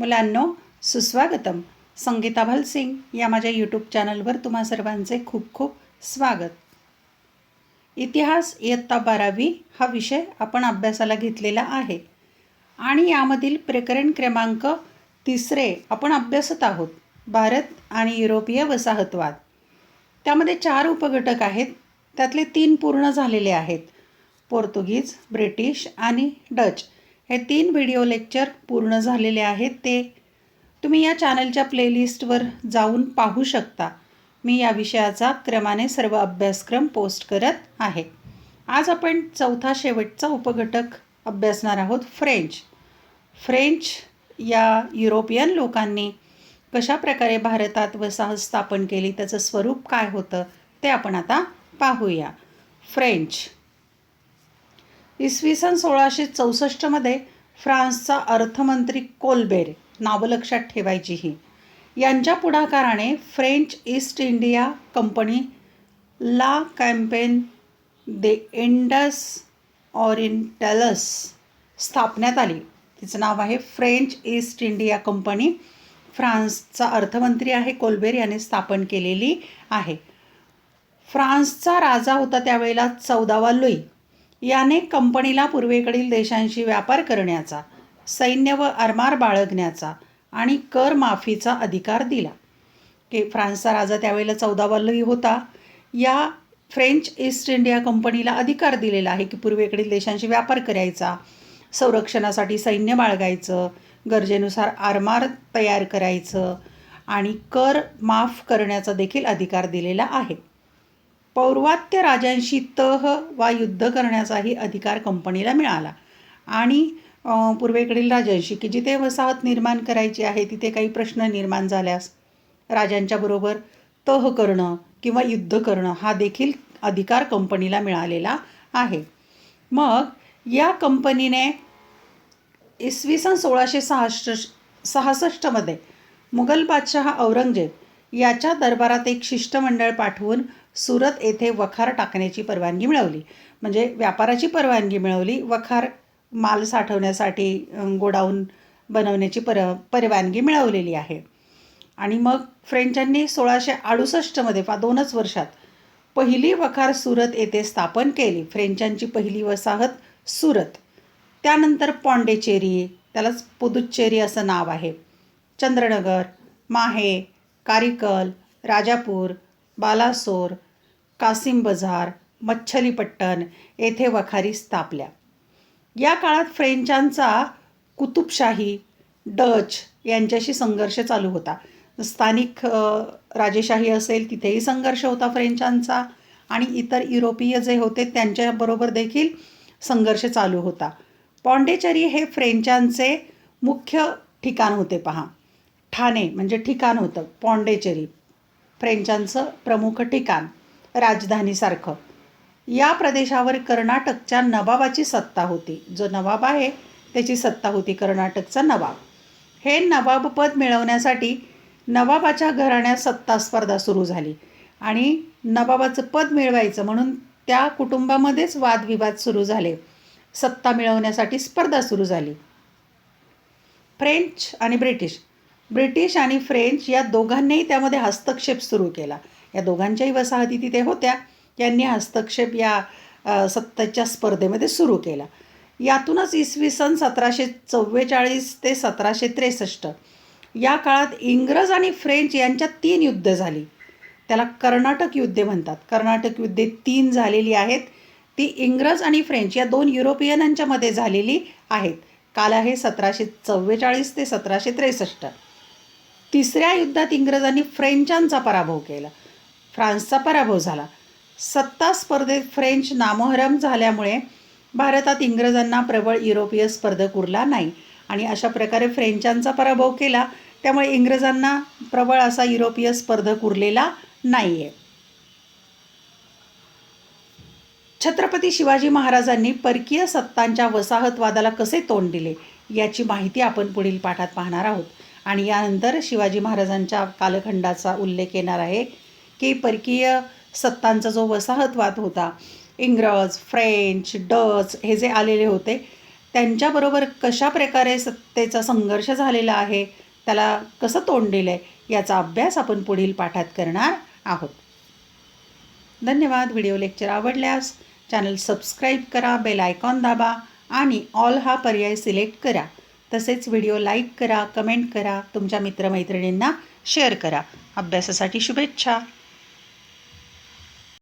मुलांनो सुस्वागतम. संगीता भलसिंग या माझ्या यूट्यूब चॅनलवर तुम्हा सर्वांचे खूप खूप स्वागत. इतिहास इयत्ता बारावी हा विषय आपण अभ्यासाला घेतलेला आहे. आणि यामधील प्रकरण क्रमांक तिसरे आपण अभ्यासत आहोत भारत आणि युरोपीय वसाहतवाद. त्यामध्ये चार उपघटक आहेत त्यातले तीन पूर्ण झालेले आहेत. पोर्तुगीज ब्रिटिश आणि डच. हे तीन व्हिडिओ लेक्चर पूर्ण झालेले आहेत. ते तुम्ही या चॅनलच्या प्लेलिस्टवर जाऊन पाहू शकता. मी या विषयाचा क्रमाने सर्व अभ्यासक्रम पोस्ट करत आहे. आज आपण चौथा शेवटचा उपघटक अभ्यासणार आहोत फ्रेंच फ्रेंच या युरोपियन लोकांनी कशा प्रकारे भारतात वसाहत स्थापन केली त्याचं स्वरूप काय होतं ते आपण आता पाहूया. फ्रेंच इसवी सन सोळाशे चौसष्टमध्ये फ्रान्सचा अर्थमंत्री कोलबेर नावं लक्षात ठेवायची ही यांच्या पुढाकाराने फ्रेंच ईस्ट इंडिया कंपनी ला कॅम्पेन दे इंडस ऑरिंटलस स्थापण्यात आली. तिचं नाव आहे फ्रेंच ईस्ट इंडिया कंपनी. फ्रान्सचा अर्थमंत्री आहे कोलबेर याने स्थापन केलेली आहे. फ्रान्सचा राजा होता त्यावेळेला चौदावा लुई. याने कंपनीला पूर्वेकडील देशांशी व्यापार करण्याचा सैन्य व आरमार बाळगण्याचा आणि कर माफीचा अधिकार दिला. की फ्रान्सचा राजा त्यावेळेला चौदावल्लही होता. या फ्रेंच ईस्ट इंडिया कंपनीला अधिकार दिलेला आहे की पूर्वेकडील देशांशी व्यापार करायचा संरक्षणासाठी सैन्य बाळगायचं गरजेनुसार आरमार तयार करायचं आणि कर माफ करण्याचा देखील अधिकार दिलेला आहे. पौर्वात्य राजांशी तह वा युद्ध करण्याचाही अधिकार कंपनीला मिळाला. आणि पूर्वेकडील राजांशी की जिथे वसाहत निर्माण करायची आहे तिथे काही प्रश्न निर्माण झाल्यास राजांच्याबरोबर तह करणं किंवा युद्ध करणं हा देखील अधिकार कंपनीला मिळालेला आहे. मग या कंपनीने इसवी सन सोळाशे सहासष्ट सहासष्टमध्ये मुघल बादशहा औरंगजेब याच्या दरबारात एक शिष्टमंडळ पाठवून सुरत येथे वखार टाकण्याची परवानगी मिळवली. म्हणजे व्यापाराची परवानगी मिळवली. वखार माल साठवण्यासाठी गोडाऊन बनवण्याची पर परवानगी मिळवलेली आहे. आणि मग फ्रेंचांनी सोळाशे अडुसष्टमध्ये पा दोनच वर्षात पहिली वखार सुरत येथे स्थापन केली. फ्रेंचांची पहिली वसाहत सुरत. त्यानंतर पॉंडेचेरी त्यालाच पुदुच्चेरी असं नाव आहे. चंद्रनगर माहे कारिकल राजापूर बालासोर कासिम बझार मच्छलीपट्टण येथे वखारी स्थापल्या. या काळात फ्रेंचांचा कुतुबशाही डच यांच्याशी संघर्ष चालू होता. स्थानिक राजेशाही असेल तिथेही संघर्ष होता फ्रेंचांचा आणि इतर युरोपीय जे होते त्यांच्याबरोबर देखील संघर्ष चालू होता. पॉंडेचेरी हे फ्रेंचांचे मुख्य ठिकाण होते पहा. ठाणे म्हणजे ठिकाण होतं पॉंडेचेरी. फ्रेंचांचं प्रमुख ठिकाण राजधानीसारखं. या प्रदेशावर कर्नाटकच्या नवाबाची सत्ता होती. जो नवाब आहे त्याची सत्ता होती कर्नाटकचा नवाब. हे नवाबपद मिळवण्यासाठी नवाबाच्या घराण्यात सत्ता स्पर्धा सुरू झाली आणि नवाबाचं पद मिळवायचं म्हणून त्या कुटुंबामध्येच वादविवाद सुरू झाले. सत्ता मिळवण्यासाठी स्पर्धा सुरू झाली. फ्रेंच आणि ब्रिटिश ब्रिटिश आणि फ्रेंच या दोघांनीही त्यामध्ये हस्तक्षेप सुरू केला. या दोघांच्याही वसाहती तिथे होत्या. यांनी हस्तक्षेप या सत्तेच्या स्पर्धेमध्ये सुरू केला. यातूनच इसवी सन सतराशे चव्वेचाळीस ते सतराशे त्रेसष्ट या काळात इंग्रज आणि फ्रेंच यांच्यात तीन युद्ध झाली. त्याला कर्नाटक युद्धे म्हणतात. कर्नाटक युद्धे तीन झालेली आहेत. ती इंग्रज आणि फ्रेंच या दोन युरोपियनांच्यामध्ये झालेली आहेत. काल आहे सतराशे चव्वेचाळीस ते सतराशे त्रेसष्ट. तिसऱ्या युद्धात इंग्रजांनी फ्रेंचांचा पराभव केला. फ्रान्सचा पराभव झाला. सत्ता स्पर्धेत फ्रेंच नामोहरम झाल्यामुळे भारतात इंग्रजांना प्रबळ युरोपीय स्पर्धक उरला नाही आणि अशा प्रकारे फ्रेंचांचा पराभव केला. त्यामुळे इंग्रजांना प्रबळ असा युरोपीय स्पर्धक उरलेला नाही आहे छत्रपती शिवाजी महाराजांनी परकीय सत्तांच्या वसाहतवादाला कसे तोंड दिले याची माहिती आपण पुढील पाठात पाहणार आहोत. आणि यानंतर शिवाजी महाराजांच्या कालखंडाचा उल्लेख येणार आहे की परकीय सत्तांचा जो वसाहतवाद होता इंग्रज फ्रेंच डच हे जे आलेले होते त्यांच्याबरोबर कशा प्रकारे सत्तेचा संघर्ष झालेला आहे त्याला कसं तोंड दिलं आहे याचा अभ्यास आपण पुढील पाठात करणार आहोत. धन्यवाद. व्हिडिओ लेक्चर आवडल्यास चॅनल सबस्क्राईब करा बेल आयकॉन दाबा आणि ऑल हा पर्याय सिलेक्ट करा. तसेच व्हिडिओ लाईक करा कमेंट करा तुमच्या मित्रमैत्रिणींना शेअर करा. अभ्यासासाठी शुभेच्छा.